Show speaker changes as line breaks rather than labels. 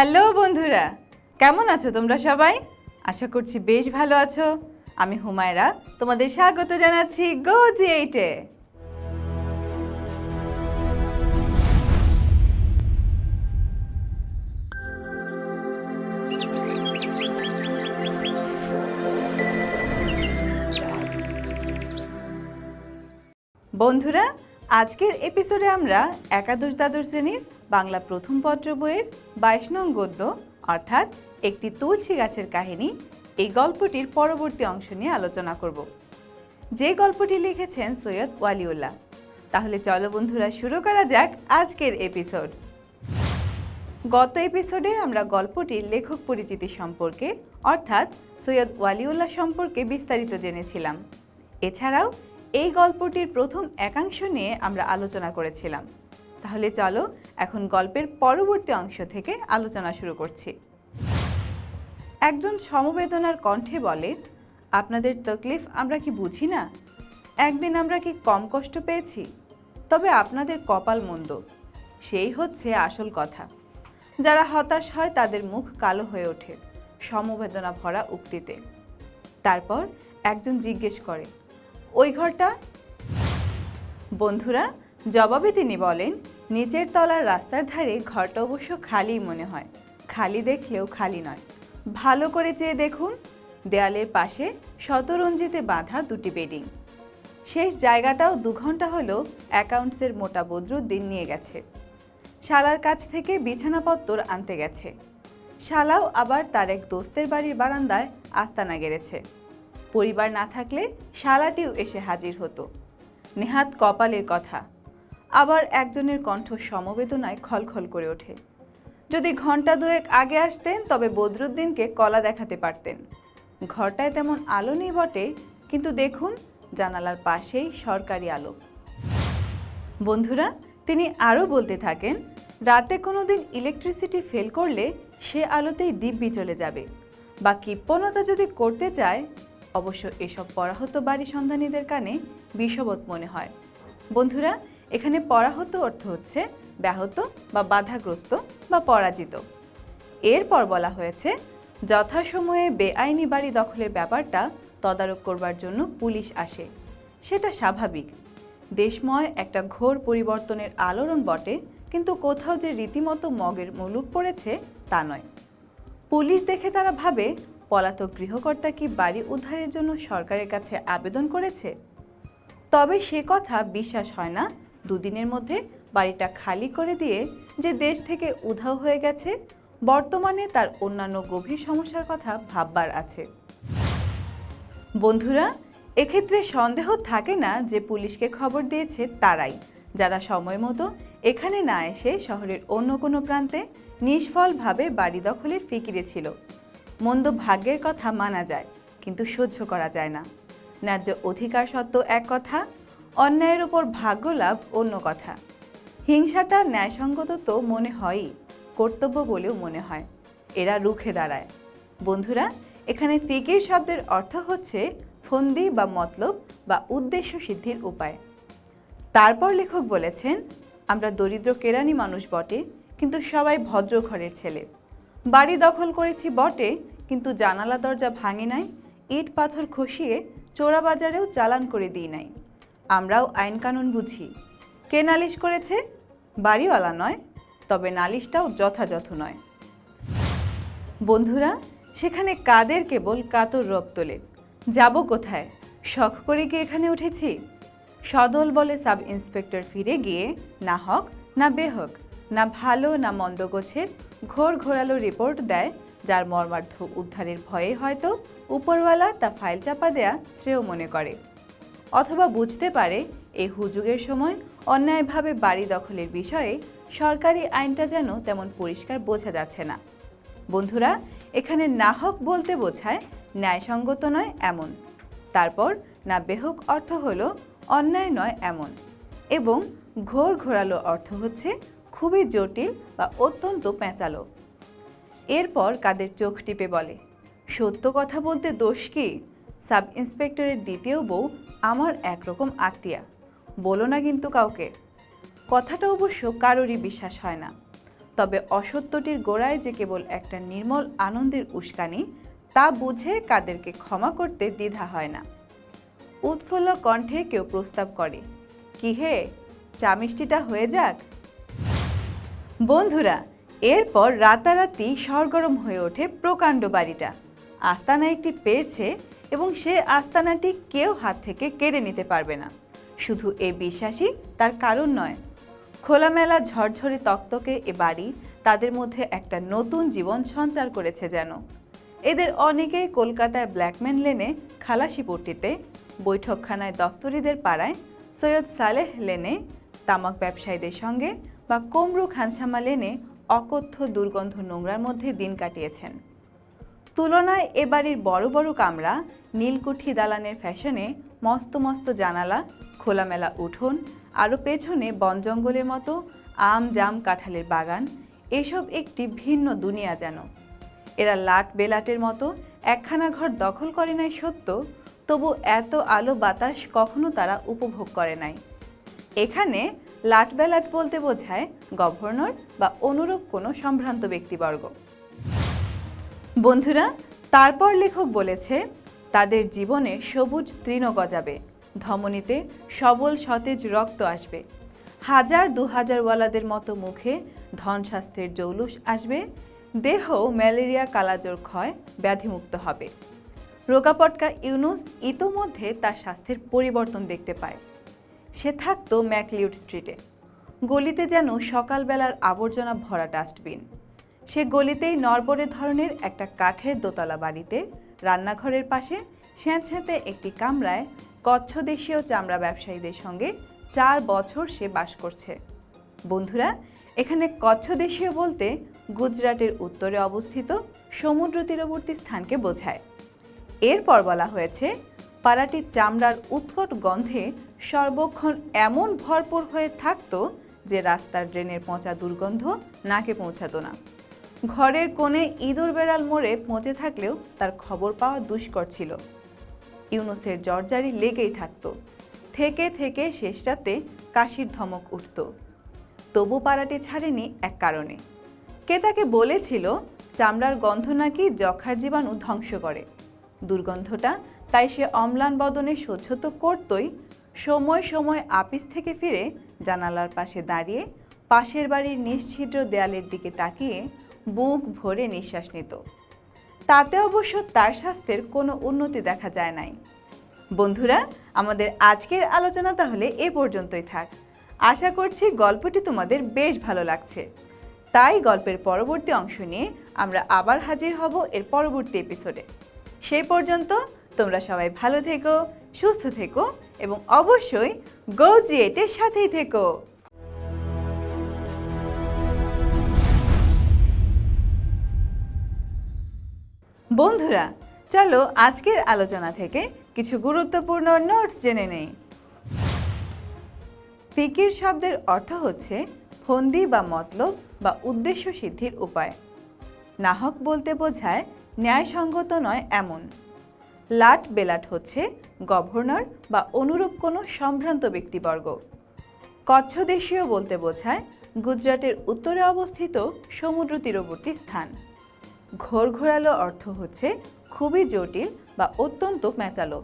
Hello বন্ধুরা, কেমন আছো তোমরা সবাই? আশা করছি বেশ ভালো আছো। আমি হুমায়রা, তোমাদের স্বাগত জানাচ্ছি গো জি এইটে বন্ধুরা, আজকের এপিসোডে আমরা একাদশ দ্বাদশ শ্রেণির বাংলা প্রথম পত্র বইয়ের বাইশ নং গদ্য, অর্থাৎ একটি তুলসী গাছের কাহিনী, এই গল্পটির পরবর্তী অংশ নিয়ে আলোচনা করব। যে গল্পটি লিখেছেন সৈয়দ ওয়ালিউল্লাহ। তাহলে চলো বন্ধুরা, শুরু করা যাক আজকের এপিসোড। গত এপিসোডে আমরা গল্পটির লেখক পরিচিতি সম্পর্কে, অর্থাৎ সৈয়দ ওয়ালিউল্লাহ সম্পর্কে বিস্তারিত জেনেছিলাম। এছাড়াও এই গল্পটির প্রথম একাংশ নিয়ে আমরা আলোচনা করেছিলাম। তাহলে চলো এখন গল্পের পরবর্তী অংশ থেকে আলোচনা শুরু করছি। একজন সমবেদনার কণ্ঠে বলে, আপনাদের তকলিফ আমরা কি বুঝি না? একদিন আমরা কি কম কষ্ট পেয়েছি? তবে আপনাদের কপাল মন্দ। সেই হচ্ছে আসল কথা। যারা হতাশ হয় তাদের মুখ কালো হয়ে ওঠে সমবেদনা ভরা উক্তিতে। তারপর একজন জিজ্ঞেস করে, ওই ঘরটা? বন্ধুরা জবাবে তিনি বলেন, নিচের তলার রাস্তার ধারে ঘরটা অবশ্য খালি মনে হয়। খালি দেখলেও খালি নয়। ভালো করে চেয়ে দেখুন, দেয়ালের পাশে শতরঞ্জিতে বাঁধা দুটি বেডিং। শেষ জায়গাটাও দু ঘণ্টা হলো অ্যাকাউন্টসের মোটা বদরুদ্দিন নিয়ে গেছে। শালার কাছ থেকে বিছানাপত্তর আনতে গেছে। শালাও আবার তার এক দোস্তের বাড়ির বারান্দায় আস্তানা গেড়েছে। পরিবার না থাকলে শালাটিও এসে হাজির হতো। নেহাত কপালের কথা। আবার একজনের কণ্ঠ সমবেদনায় খলখল করে ওঠে। যদি ঘণ্টা দুয়েক আগে আসতেন, তবে বদরুদ্দিনকে কলা দেখাতে পারতেন। ঘরটায় তেমন আলো নেই বটে, কিন্তু দেখুন, জানালার পাশেই সরকারি আলো। বন্ধুরা, তিনি আরও বলতে থাকেন, রাতে কোনো দিন ইলেকট্রিসিটি ফেল করলে সে আলোতেই দিব্যি চলে যাবে। বা কৃপণতা যদি করতে চায়, অবশ্য এসব পরাহত বাড়ি সন্ধানীদের কানে বিষবৎ মনে হয়। বন্ধুরা এখানে পরাহত অর্থ হচ্ছে ব্যাহত বা বাধাগ্রস্ত বা পরাজিত। এরপর বলা হয়েছে, যথাসময়ে বেআইনি বাড়ি দখলের ব্যাপারটা তদারক করবার জন্য পুলিশ আসে। সেটা স্বাভাবিক। দেশময় একটা ঘোর পরিবর্তনের আলোড়ন বটে, কিন্তু কোথাও যে রীতিমতো মগের মুলুক পড়েছে তা নয়। পুলিশ দেখে তারা ভাবে, পলাতক গৃহকর্তা কি বাড়ি উদ্ধারের জন্য সরকারের কাছে আবেদন করেছে? তবে সে কথা বিশ্বাস হয় না দুদিনের মধ্যে বাড়িটা খালি করে দিয়ে যে দেশ থেকে উধাও হয়ে গেছে, বর্তমানে তার অন্যান্য গভীর সমস্যার কথা ভাববার আছে। বন্ধুরা, এক্ষেত্রে সন্দেহ থাকে না যে পুলিশকে খবর দিয়েছে তারাই। যারা সময় মতো এখানে না এসে শহরের অন্য কোনো প্রান্তে নিষ্ফলভাবে বাড়ি দখলের ফিকিরে ছিল। মন্দ ভাগ্যের কথা মানা যায়, কিন্তু সহ্য করা যায় না। ন্যায্য অধিকার সত্ত্বেও এক কথা অন্যায়ের উপর ভাগ্য লাভ অন্য কথা। হিংসাটা ন্যায়সঙ্গত তো মনে হয়ই, কর্তব্য বলেও মনে হয়। এরা রুখে দাঁড়ায়। বন্ধুরা, এখানে ফিকির শব্দের অর্থ হচ্ছে ফন্দি বা মতলব বা উদ্দেশ্য সিদ্ধির উপায়। তারপর লেখক বলেছেন, আমরা দরিদ্র কেরানি মানুষ বটে, কিন্তু সবাই ভদ্র ঘরের ছেলে। বাড়ি দখল করেছি বটে, কিন্তু জানালা দরজা ভাঙে নাই, ইট পাথর খসিয়ে চোরা বাজারেও চালান করে দিই নাই। আমরাও আইন কানুন বুঝি। কে নালিশ করেছে? বাড়িওয়ালা নয়, তবে নালিশটাও যথাযথ নয়। বন্ধুরা, সেখানে কাদের কেবল কাতর রব তোলে? যাব কোথায়? শখ করে কি এখানে উঠেছি? সদল বলে সাব ইন্সপেক্টর ফিরে গিয়ে, না হক, না বেহক, না ভালো, না মন্দ গোছের, ঘোর ঘোরালো রিপোর্ট দেয়, যার মর্মার্থ উদ্ধারের ভয়ে হয়তো উপরওয়ালা তা ফাইল চাপা দেয়া শ্রেয় মনে করে। অথবা বুঝতে পারে এই হুজুগের সময় অন্যায়ভাবে বাড়ি দখলের বিষয়ে সরকারি আইনটা যেন তেমন পরিষ্কার বোঝা যাচ্ছে না। বন্ধুরা, এখানে না হক বলতে বোঝায় ন্যায়সঙ্গত নয় এমন। তারপর না বেহক অর্থ হলো অন্যায় নয় এমন। এবং ঘোর ঘোরালো অর্থ হচ্ছে খুবই জটিল বা অত্যন্ত পেঁচালো এরপর কাদের চোখ টিপে বলে, সত্য কথা বলতে দোষ কি? সাব ইন্সপেক্টরের দ্বিতীয় বউ আমার একরকম আত্মীয়া। বলো না কিন্তু কাউকে। কথাটা অবশ্য কারোরই বিশ্বাস হয় না। তবে অসত্যটির গোড়ায় যে কেবল একটা নির্মল আনন্দের উস্কানি, তা বুঝে কাদেরকে ক্ষমা করতে দ্বিধা হয় না। উৎফুল্ল কণ্ঠে কেউ প্রস্তাব করে, কি হে, চা মিষ্টিটা হয়ে যাক? বন্ধুরা, এরপর রাতারাতি সরগরম হয়ে ওঠে প্রকাণ্ড বাড়িটা। আস্তানা একটি পেয়েছে এবং সে আস্তানাটি কেউ হাত থেকে কেড়ে নিতে পারবে না। শুধু এ বিশ্বাসই তার কারণ নয়। খোলামেলা ঝরঝরে তক্তকে এ বাড়ি তাদের মধ্যে একটা নতুন জীবন সঞ্চার করেছে যেন। এদের অনেকেই কলকাতায় ব্ল্যাকম্যান লেনে খালাসিপট্টিতে বৈঠকখানায় দফতরিদের পাড়ায়, সৈয়দ সালেহ লেনে, তামাক ব্যবসায়ীদের সঙ্গে বা কমরু খানসামা লেনে অকথ্য দুর্গন্ধ নোংরার মধ্যে দিন কাটিয়েছেন। তুলনায় এ বাড়ির বড় বড় কামরা, নীলকুঠি দালানের ফ্যাশনে মস্ত মস্ত জানালা, খোলামেলা উঠোন আরও পেছনে বন জঙ্গলের মতো আম জাম কাঁঠালের বাগান, এসব একটি ভিন্ন দুনিয়া যেন। এরা লাট বেলাটের মতো একখানা ঘর দখল করে নাই সত্য, তবু এত আলো বাতাস কখনো তারা উপভোগ করে নাই। এখানে লাট বেলাট বলতে বোঝায় গভর্নর বা অনুরূপ কোনো সম্ভ্রান্ত ব্যক্তিবর্গ। বন্ধুরা, তারপর লেখক বলেছে, তাদের জীবনে সবুজ তৃণ গজাবে, ধমনীতে সবল সতেজ রক্ত আসবে। হাজার দু হাজার ওয়ালাদের মতো মুখে ধন স্বাস্থ্যের জৌলুস আসবে, দেহ ম্যালেরিয়া, কালাজ্বর ক্ষয় ব্যাধিমুক্ত হবে। রোগাপটকা ইউনুস ইতোমধ্যে তার স্বাস্থ্যের পরিবর্তন দেখতে পায়। সে থাকতো ম্যাকলিউড স্ট্রিটে। গলিতে যেন সকালবেলার আবর্জনা ভরা ডাস্টবিন। সে গলিতেই নরবরে ধরনের একটা কাঠের দোতলা বাড়িতে, রান্নাঘরের পাশে, স্যাঁতস্যাঁতে একটি কামরায় কচ্ছ দেশীয় চামড়া ব্যবসায়ীদের সঙ্গে চার বছর সে বাস করছে। বন্ধুরা, এখানে কচ্ছ দেশীয় বলতে গুজরাটের উত্তরে অবস্থিত সমুদ্র তীরবর্তী স্থানকে বোঝায়। এরপর বলা হয়েছে, পাড়াটির চামড়ার উৎকট গন্ধে সর্বক্ষণ এমন ভরপুর হয়ে থাকতো যে রাস্তার ড্রেনের পচা দুর্গন্ধ নাকে পৌঁছাতো না। ঘরের কোণে ইঁদুর বেড়াল মোড়ে পচে থাকলেও তার খবর পাওয়া দুষ্কর ছিল। ইউনুসের জর্জারি লেগেই থাকতো। থেকে থেকে শেষ রাতে কাশির ধমক উঠত। তবু পাড়াটি ছাড়েনি এক কারণে। কে তাকে বলেছিল চামড়ার গন্ধ নাকি যক্ষার জীবাণু ধ্বংস করে? দুর্গন্ধটা তাই সে অম্লান বদনে সহ্য তো করতই, সময় সময় আপিস থেকে ফিরে জানালার পাশে দাঁড়িয়ে পাশের বাড়ির নিশ্ছিদ্র দেয়ালের দিকে তাকিয়ে বুক ভরে নিঃশ্বাস নিত। তাতে অবশ্য তার স্বাস্থ্যের কোনো উন্নতি দেখা যায় নাই। বন্ধুরা, আমাদের আজকের আলোচনা তাহলে এ পর্যন্তই থাক। আশা করছি গল্পটি তোমাদের বেশ ভালো লাগছে। তাই গল্পের পরবর্তী অংশ নিয়ে আমরা আবার হাজির হব এর পরবর্তী এপিসোডে। সেই পর্যন্ত তোমরা সবাই ভালো থেকো, সুস্থ থেকো এবং অবশ্যই গো জিয়েটের সাথেই থেকো। বন্ধুরা, চলো আজকের আলোচনা থেকে কিছু গুরুত্বপূর্ণ নোটস জেনে নেই। ফিকির শব্দের অর্থ হচ্ছে ফন্দি বা মতলব বা উদ্দেশ্য সিদ্ধির উপায়। নাহক বলতে বোঝায়, ন্যায়সঙ্গত নয় এমন। লাট বেলাট হচ্ছে গভর্নর বা অনুরূপ কোনো সম্ভ্রান্ত ব্যক্তিবর্গ। কচ্ছ দেশীয় বলতে বোঝায়, গুজরাটের উত্তরে অবস্থিত সমুদ্র তীরবর্তী স্থান। ঘোর ঘোরালো অর্থ হচ্ছে খুবই জটিল বা অত্যন্ত প্যাঁচালো।